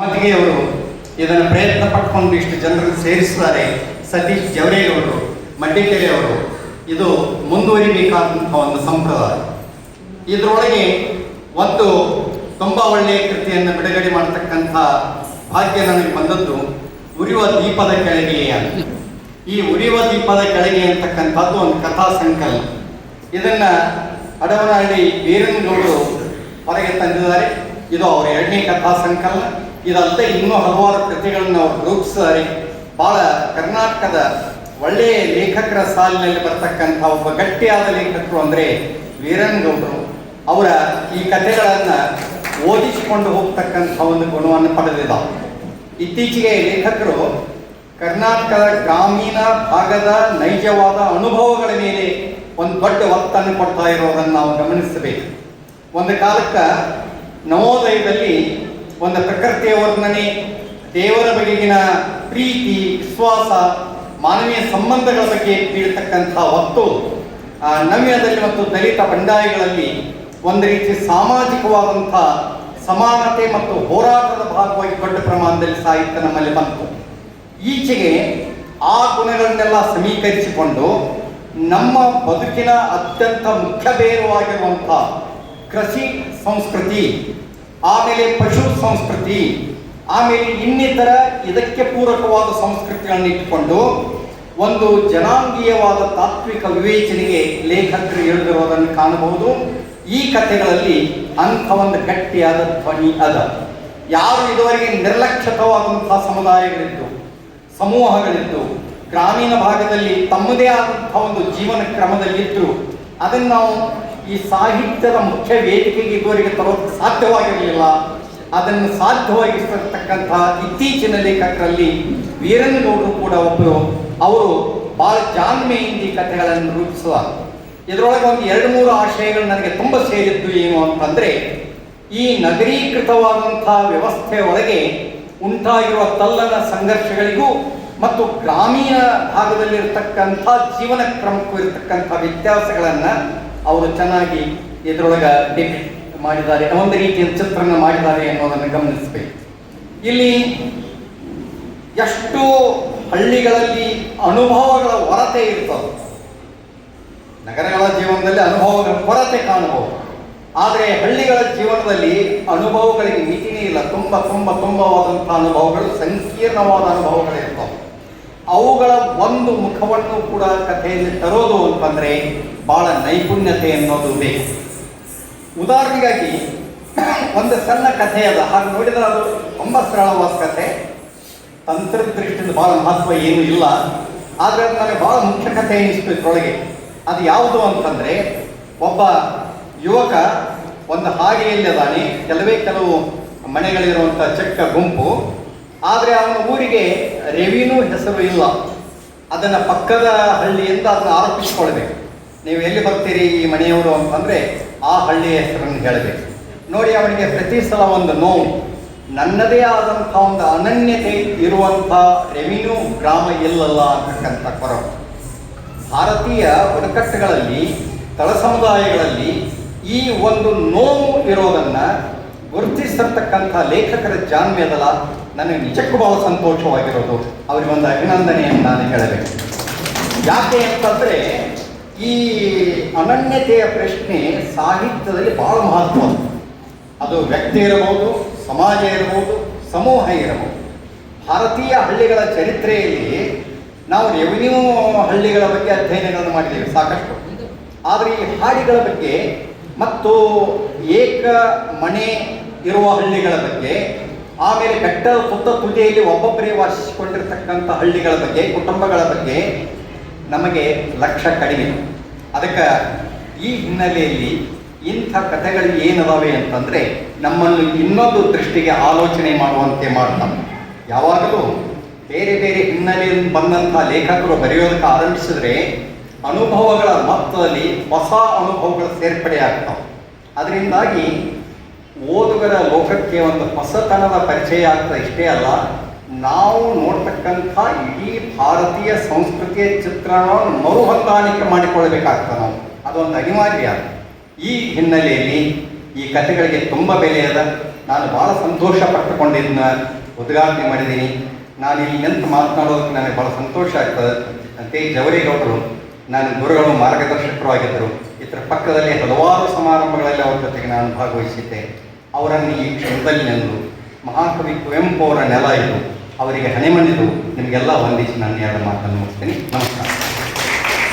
ಮತ್ತಿಗೆ ಅವರು ಇದನ್ನು ಪ್ರಯತ್ನ ಪಟ್ಕೊಂಡು ಇಷ್ಟು ಜನರನ್ನು ಸೇರಿಸಿದ್ದಾರೆ. ಸತೀಶ್ ಜವರೇಗೌಡರು ಅವರು ಇದು ಮುಂದುವರಿಬೇಕಾದಂತಹ ಒಂದು ಸಂಪ್ರದಾಯ. ಇದರೊಳಗೆ ಒಂದು ತುಂಬ ಒಳ್ಳೆಯ ಕೃತಿಯನ್ನು ಬಿಡುಗಡೆ ಮಾಡತಕ್ಕಂಥ ಭಾಗ್ಯ ನನಗೆ ಬಂದದ್ದು ಉರಿಯುವ ದೀಪದ ಕೆಳಗೆ ಈ ಉರಿಯುವ ದೀಪದ ಕೆಳಗೆ ಅಂತಕ್ಕಂಥದ್ದು ಒಂದು ಕಥಾ ಸಂಕಲನ. ಇದನ್ನ ಅಡವನಹಳ್ಳಿ ವೀರನಗೌಡರು ಹೊರಗೆ ತಂದಿದ್ದಾರೆ. ಇದು ಅವರ ಎರಡನೇ ಕಥಾ ಸಂಕಲನ. ಇದಲ್ಲದೆ ಇನ್ನೂ ಹಲವಾರು ಕೃತಿಗಳನ್ನು ಅವರು ರೂಪಿಸಿದ್ದಾರೆ ಬಹಳ ಕರ್ನಾಟಕದ ಒಳ್ಳೆಯ ಲೇಖಕರ ಸಾಲಿನಲ್ಲಿ ಬರ್ತಕ್ಕಂಥ ಒಬ್ಬ ಗಟ್ಟಿಯಾದ ಲೇಖಕರು ಅಂದರೆ ವೀರನಗೌಡರು ಅವರ ಈ ಕಥೆಗಳನ್ನು ಓದಿಸಿಕೊಂಡು ಹೋಗ್ತಕ್ಕಂಥ ಒಂದು ಗುಣವನ್ನು ಪಡೆದಿದ್ದಾರೆ ಇತ್ತೀಚೆಗೆ ಲೇಖಕರು ಕರ್ನಾಟಕದ ಗ್ರಾಮೀಣ ಭಾಗದ ನೈಜವಾದ ಅನುಭವಗಳ ಮೇಲೆ ಒಂದು ದೊಡ್ಡ ಒತ್ತನ್ನು ಕೊಡ್ತಾ ಇರೋದನ್ನು ನಾವು ಗಮನಿಸಬೇಕು. ಒಂದು ಕಾಲಕ್ಕೆ ನವೋದಯದಲ್ಲಿ ಒಂದು ಪ್ರಕೃತಿಯ ವರ್ಣನೆ, ದೇವರ ಬಗೆಗಿನ ಪ್ರೀತಿ, ವಿಶ್ವಾಸ, ಮಾನವೀಯ ಸಂಬಂಧಗಳ ಬಗ್ಗೆ ನೀಡತಕ್ಕಂತಹ ಹೊತ್ತು ನವ್ಯದಲ್ಲಿ ಮತ್ತು ದಲಿತ ಬಂಡಾಯಗಳಲ್ಲಿ ಒಂದು ರೀತಿ ಸಾಮಾಜಿಕವಾದಂಥ ಸಮಾನತೆ ಮತ್ತು ಹೋರಾಟದ ಭಾಗವಾಗಿ ದೊಡ್ಡ ಪ್ರಮಾಣದಲ್ಲಿ ಸಾಹಿತ್ಯ ನಮ್ಮಲ್ಲಿ ಬಂತು. ಈಚೆಗೆ ಆ ಗುಣಗಳನ್ನೆಲ್ಲ ಸಮೀಕರಿಸಿಕೊಂಡು ನಮ್ಮ ಬದುಕಿನ ಅತ್ಯಂತ ಮುಖ್ಯ ಬೇರುವಾಗಿರುವಂಥ ಕೃಷಿ ಸಂಸ್ಕೃತಿ ಆಮೇಲೆ ಪಶು ಸಂಸ್ಕೃತಿ, ಆಮೇಲೆ ಇನ್ನಿತರ ಇದಕ್ಕೆ ಪೂರಕವಾದ ಸಂಸ್ಕೃತಿಗಳನ್ನು ಇಟ್ಟುಕೊಂಡು ಒಂದು ಜನಾಂಗೀಯವಾದ ತಾತ್ವಿಕ ವಿವೇಚನೆಗೆ ಲೇಖಕರು ಎಳೆದಿರೋದನ್ನು ಕಾಣಬಹುದು. ಈ ಕಥೆಗಳಲ್ಲಿ ಅಂಥ ಒಂದು ಗಟ್ಟಿಯಾದ ಧ್ವನಿ ಅದ. ಯಾರು ಇದುವರೆಗೆ ನಿರ್ಲಕ್ಷಿತವಾದಂತಹ ಸಮುದಾಯಗಳಿದ್ದು, ಸಮೂಹಗಳಿದ್ದು, ಗ್ರಾಮೀಣ ಭಾಗದಲ್ಲಿ ತಮ್ಮದೇ ಆದಂತಹ ಒಂದು ಜೀವನ ಕ್ರಮದಲ್ಲಿದ್ದರು ಅದನ್ನು ನಾವು ಈ ಸಾಹಿತ್ಯದ ಮುಖ್ಯ ವೇದಿಕೆಗೆ ಇದುವರೆಗೆ ತರೋದು ಸಾಧ್ಯವಾಗಿರಲಿಲ್ಲ. ಅದನ್ನು ಸಾಧ್ಯವಾಗಿರ್ತಕ್ಕಂತಹ ಇತ್ತೀಚಿನ ಲೇಖಕರಲ್ಲಿ ವೀರನಗೌಡರು ಕೂಡ ಒಬ್ಬರು ಅವರು ಬಹಳ ಜಾಣ್ಮೆಯಿಂದ ಈ ಕಥೆಗಳನ್ನು ರೂಪಿಸುವ ಇದರೊಳಗೆ ಒಂದು ಎರಡು ಮೂರು ಆಶಯಗಳು ನನಗೆ ತುಂಬ ಸೇರಿದ್ದು ಏನು ಅಂತಂದ್ರೆ, ಈ ನಗರೀಕೃತವಾದಂಥ ವ್ಯವಸ್ಥೆ ಒಳಗೆ ಉಂಟಾಗಿರುವ ತಲ್ಲನ ಸಂಘರ್ಷಗಳಿಗೂ ಮತ್ತು ಗ್ರಾಮೀಣ ಭಾಗದಲ್ಲಿರ್ತಕ್ಕಂಥ ಜೀವನ ಕ್ರಮಕ್ಕೂ ಇರತಕ್ಕಂಥ ವ್ಯತ್ಯಾಸಗಳನ್ನು ಅವರು ಚೆನ್ನಾಗಿ ಇದರೊಳಗೆ ಡಿಪಿಕ್ಟ್ ಮಾಡಿದ್ದಾರೆ ಒಂದು ರೀತಿಯ ಚಿತ್ರಣ ಮಾಡಿದ್ದಾರೆ ಅನ್ನೋದನ್ನು ಗಮನಿಸಬೇಕು. ಇಲ್ಲಿ ಎಷ್ಟೋ ಹಳ್ಳಿಗಳಲ್ಲಿ ಅನುಭವಗಳ ಹೊರತೆ ಇರ್ತದೆ. ನಗರಗಳ ಜೀವನದಲ್ಲಿ ಅನುಭವಗಳ ಕೊರತೆ ಕಾಣಬಹುದು. ಆದರೆ ಹಳ್ಳಿಗಳ ಜೀವನದಲ್ಲಿ ಅನುಭವಗಳಿಗೆ ಮಿತಿನೇ ಇಲ್ಲ. ತುಂಬ ತುಂಬ ತುಂಬವಾದಂಥ ಅನುಭವಗಳು, ಸಂಕೀರ್ಣವಾದ ಅನುಭವಗಳಿರ್ತವೆ ಅವುಗಳ ಒಂದು ಮುಖವನ್ನು ಕೂಡ ಕಥೆಯಲ್ಲಿ ತರೋದು ಅಂತಂದ್ರೆ ಬಹಳ ನೈಪುಣ್ಯತೆ ಅನ್ನೋದು ಬೇಕು. ಉದಾಹರಣೆಗಾಗಿ, ಒಂದು ಸಣ್ಣ ಕಥೆ ಅದ. ಹಾಗೆ ನೋಡಿದ್ರೆ ಅದು ತುಂಬ ಸರಳವಾದ ಕಥೆ. ತಂತ್ರದೃಷ್ಟಿಯಿಂದ ಬಹಳ ಮಹತ್ವ ಏನೂ ಇಲ್ಲ. ಆದರೆ ನನಗೆ ಬಹಳ ಮುಖ್ಯ ಕಥೆ ಎನಿಸ್ತು ಇದ್ರೊಳಗೆ. ಅದು ಯಾವುದು ಅಂತಂದ್ರೆ, ಒಬ್ಬ ಯುವಕ ಒಂದು ಹಾಗೆಯಲ್ಲಿ ಅದಾನೆ. ಕೆಲವೇ ಕೆಲವು ಮನೆಗಳಿರುವಂಥ ಚಕ್ಕ ಗುಂಪು. ಆದರೆ ಅವನ ಊರಿಗೆ ರೆವಿನ್ಯೂ ಹೆಸರು ಇಲ್ಲ. ಅದನ್ನು ಪಕ್ಕದ ಹಳ್ಳಿಯಿಂದ ಅದನ್ನು ಆರೋಪಿಸಿಕೊಳ್ಬೇಕು ನೀವು ಎಲ್ಲಿ ಬರ್ತೀರಿ ಈ ಮನೆಯವರು ಅಂತಂದರೆ ಆ ಹಳ್ಳಿಯ ಹೆಸರನ್ನು ಹೇಳಬೇಕು. ನೋಡಿ ಅವನಿಗೆ ಪ್ರತಿ ಸಲ ಒಂದು ನೋವು. ನನ್ನದೇ ಆದಂಥ ಒಂದು ಅನನ್ಯತೆ ಇರುವಂಥ ರೆವಿನ್ಯೂ ಗ್ರಾಮ ಇಲ್ಲಲ್ಲ ಅಂತಕ್ಕಂಥ ಕೊರವು ಭಾರತೀಯ ಬುಡಕಟ್ಟುಗಳಲ್ಲಿ ತಳ ಸಮುದಾಯಗಳಲ್ಲಿ ಈ ಒಂದು ನೋವು ಇರೋದನ್ನು ಗುರುತಿಸಿರ್ತಕ್ಕಂಥ ಲೇಖಕರ ಜಾಣ್ಮೆದಲ್ಲ ನನಗೆ ನಿಜಕ್ಕೂ ಬಹಳ ಸಂತೋಷವಾಗಿರೋದು. ಅವರಿಗೊಂದು ಅಭಿನಂದನೆಯನ್ನು ನಾನು ಹೇಳಬೇಕು. ಯಾಕೆ ಅಂತಂದ್ರೆ ಈ ಅನನ್ಯತೆಯ ಪ್ರಶ್ನೆ ಸಾಹಿತ್ಯದಲ್ಲಿ ಬಹಳ ಮಹತ್ವ ಅದು ವ್ಯಕ್ತಿ ಇರಬಹುದು, ಸಮಾಜ ಇರಬಹುದು, ಸಮೂಹ ಇರಬಹುದು. ಭಾರತೀಯ ಹಳ್ಳಿಗಳ ಚರಿತ್ರೆಯಲ್ಲಿ ನಾವು ರೆವಿನ್ಯೂ ಹಳ್ಳಿಗಳ ಬಗ್ಗೆ ಅಧ್ಯಯನಗಳನ್ನು ಮಾಡಿದ್ದೇವೆ, ಸಾಕಷ್ಟು. ಆದರೆ ಈ ಹಾಡಿಗಳ ಬಗ್ಗೆ ಮತ್ತು ಏಕ ಮನೆ ಇರುವ ಹಳ್ಳಿಗಳ ಬಗ್ಗೆ ಆಮೇಲೆ ಬೆಟ್ಟ, ಸುತ್ತ ತುದಿಯಲ್ಲಿ ಒಬ್ಬೊಬ್ಬರೇ ವಾಸಿಸಿಕೊಂಡಿರ್ತಕ್ಕಂಥ ಹಳ್ಳಿಗಳ ಬಗ್ಗೆ, ಕುಟುಂಬಗಳ ಬಗ್ಗೆ ನಮಗೆ ಲಕ್ಷ ಕಡಿಮೆ. ಅದಕ್ಕೆ ಈ ಹಿನ್ನೆಲೆಯಲ್ಲಿ ಇಂಥ ಕಥೆಗಳು ಏನದಾವೆ ಅಂತಂದರೆ ನಮ್ಮನ್ನು ಇನ್ನೊಂದು ದೃಷ್ಟಿಗೆ ಆಲೋಚನೆ ಮಾಡುವಂತೆ ಮಾಡ್ತಾವೆ. ಯಾವಾಗಲೂ ಬೇರೆ ಬೇರೆ ಹಿನ್ನೆಲೆಯಲ್ಲಿ ಬಂದಂಥ ಲೇಖಕರು ಬರೆಯೋದಕ್ಕೆ ಆರಂಭಿಸಿದ್ರೆ ಅನುಭವಗಳ ಮೊತ್ತದಲ್ಲಿ ಹೊಸ ಅನುಭವಗಳು ಸೇರ್ಪಡೆ ಆಗ್ತಾವೆ ಅದರಿಂದಾಗಿ ಓದುಗರ ಲೋಕಕ್ಕೆ ಒಂದು ಹೊಸತನದ ಪರಿಚಯ ಆಗ್ತದೆ ಇಷ್ಟೇ ಅಲ್ಲ, ನಾವು ನೋಡ್ತಕ್ಕಂಥ ಇಡೀ ಭಾರತೀಯ ಸಂಸ್ಕೃತಿಯ ಚಿತ್ರಣವನ್ನು ಮರು ಹೊಂದಾಣಿಕೆ ಮಾಡಿಕೊಳ್ಳಬೇಕಾಗ್ತದೆ ನಾವು. ಅದೊಂದು ಅನಿವಾರ್ಯ. ಈ ಹಿನ್ನೆಲೆಯಲ್ಲಿ ಈ ಕಥೆಗಳಿಗೆ ತುಂಬ ಬೆಲೆ ಅದ. ನಾನು ಭಾಳ ಸಂತೋಷ ಪಟ್ಟುಕೊಂಡಿದ್ದನ್ನ ಉದ್ಘಾಟನೆ ಮಾಡಿದ್ದೀನಿ. ನಾನು ಇಲ್ಲಿ ನಿಂತು ಮಾತನಾಡೋದಕ್ಕೆ ನನಗೆ ಭಾಳ ಸಂತೋಷ ಆಗ್ತದೆ. ಅಂತೆ ಜವರೇಗೌಡರು, ನಾನು ಗುರುಗಳು ಮಾರ್ಗದರ್ಶಕರು ಆಗಿದ್ದರು. ಇದರ ಪಕ್ಕದಲ್ಲಿ ಹಲವಾರು ಸಮಾರಂಭಗಳಲ್ಲಿ ಅವರ ಜೊತೆಗೆ ನಾನು ಭಾಗವಹಿಸಿದ್ದೆ. ಅವರನ್ನು ಈ ಕ್ಷಣದಲ್ಲಿ ನೆಂದು ಮಹಾಕವಿ ಕುವೆಂಪು ಅವರ ನೆಲ ಇದು. ಅವರಿಗೆ ಹಣೆಮಣಿದು ನಿಮಗೆಲ್ಲ ವಂದಿಸಿ ನಾನು ಎರಡು ಮಾತನ್ನು ಮುಗಿಸ್ತೀನಿ. ನಮಸ್ಕಾರ.